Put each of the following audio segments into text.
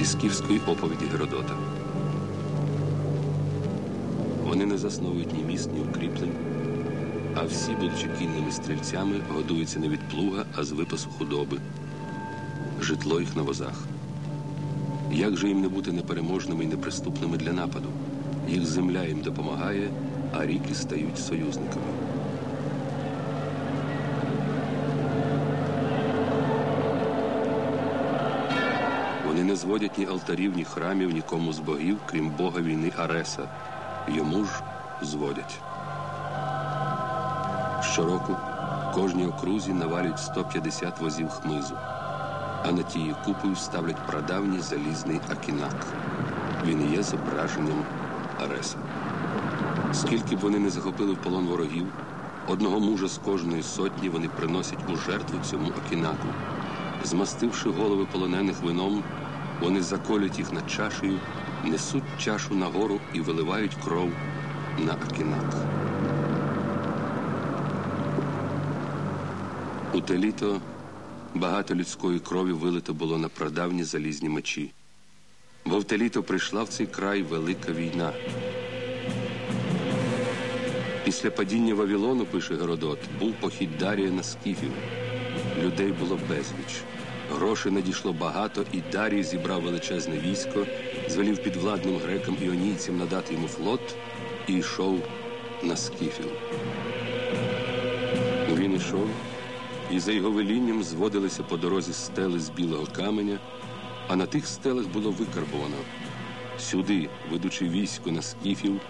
зі скіфської оповіді Геродота. Вони не засновують ні міст, ні укріплень, а всі, будучи кінними стрільцями, годуються не від плуга, а з випасу худоби, житло їх на возах. Як же їм не бути непереможними і неприступними для нападу? Їх земля їм допомагає, а ріки стають союзниками. Вони не зводять ні алтарів, ні храмів, нікому з богів, крім бога війни Ареса. Йому ж зводять. Щороку кожній окрузі навалюють 150 возів хмизу, а на тією купою ставлять прадавній залізний акінак. Він і є зображенням Ареса. Скільки б вони не захопили в полон ворогів, одного мужа з кожної сотні вони приносять у жертву цьому окінаку. Змастивши голови полонених вином, вони заколють їх над чашею, несуть чашу нагору і виливають кров на акінак. У те літо багато людської крові вилито було на прадавні залізні мечі. Бо в те літо прийшла в цей край велика війна. Після падіння Вавилону, пише Геродот, був похід Дарія на скіфів. Людей було безліч. Грошей надійшло багато, і Дарій зібрав величезне військо, звелів підвладним грекам іонійцям надати йому флот і йшов на скіфів. Він йшов, і за його велінням зводилися по дорозі стели з білого каменя, а на тих стелах було викарбовано. Сюди, ведучи військо на скіфів,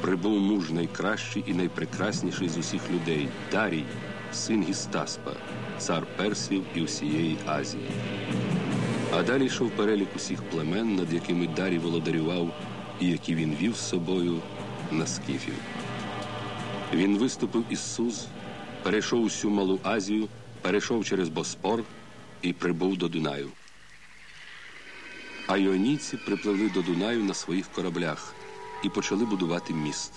прибув муж найкращий і найпрекрасніший з усіх людей Дарій, син Гістаспа, цар Персів і усієї Азії. А далі йшов перелік усіх племен, над якими Дарій володарював, і які він вів з собою на скіфів. Він виступив із Суз, перейшов усю Малу Азію, перейшов через Боспор і прибув до Дунаю. А іонійці припливли до Дунаю на своїх кораблях і почали будувати міст.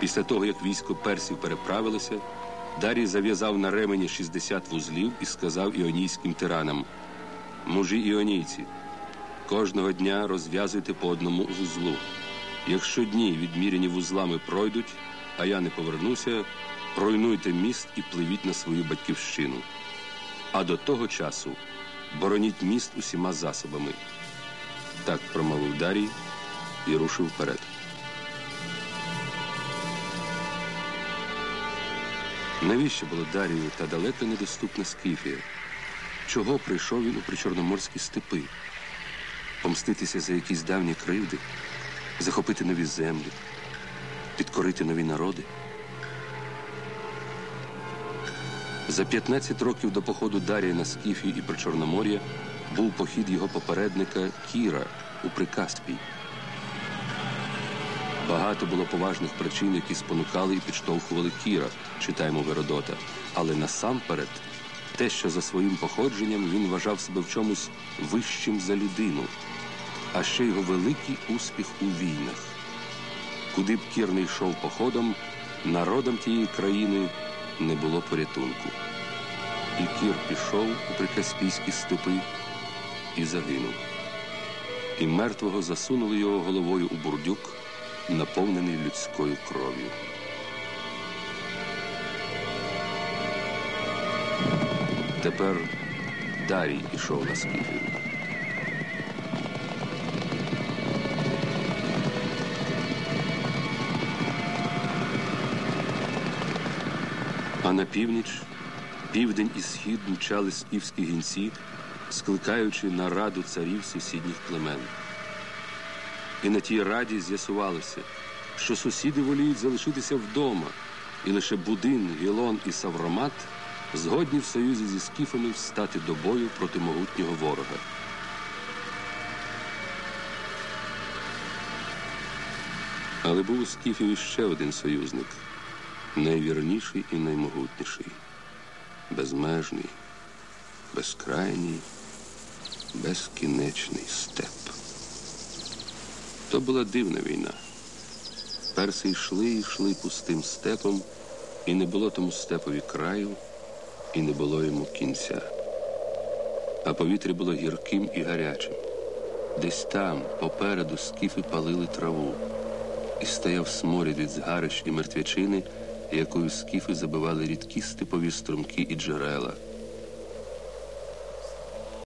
Після того, як військо персів переправилося, Дарій зав'язав на ремені 60 вузлів і сказав іонійським тиранам: Мужі іонійці, кожного дня розв'язуйте по одному вузлу. Якщо дні, відміряні вузлами, пройдуть, а я не повернуся, руйнуйте міст і пливіть на свою батьківщину. А до того часу бороніть міст усіма засобами. Так промовив Дарій і рушив вперед. Навіщо було Дарію та далеко недоступна Скіфія? Чого прийшов він у причорноморські степи? Помститися за якісь давні кривди, захопити нові землі, підкорити нові народи? За 15 років до походу Дарія на Скіфію і Причорномор'я був похід його попередника Кіра у Прикаспій. Багато було поважних причин, які спонукали і підштовхували Кіра, читаємо Геродота. Але насамперед, те, що за своїм походженням він вважав себе в чомусь вищим за людину, а ще його великий успіх у війнах. Куди б Кір не йшов походом, народам тієї країни не було порятунку. І Кір пішов у прикаспійські степи і загинув. І мертвого засунули його головою у бурдюк, наповнений людською кров'ю. Тепер Дарій ішов на скіфів. А на північ, південь і схід мчали скіфські гінці, скликаючи на раду царів сусідніх племен. І на тій раді з'ясувалося, що сусіди воліють залишитися вдома, і лише Будин, Гілон і Савромат згодні в союзі зі скіфами встати до бою проти могутнього ворога. Але був у скіфів іще один союзник найвірніший і наймогутніший, безмежний, безкрайній, безкінечний степ. То була дивна війна. Перси йшли і йшли пустим степом, і не було тому степові краю, і не було йому кінця. а повітря було гірким і гарячим. Десь там, попереду, скіфи палили траву, і стояв сморід від згарищ і мертвячини, якою скіфи забивали рідкі степові струмки і джерела.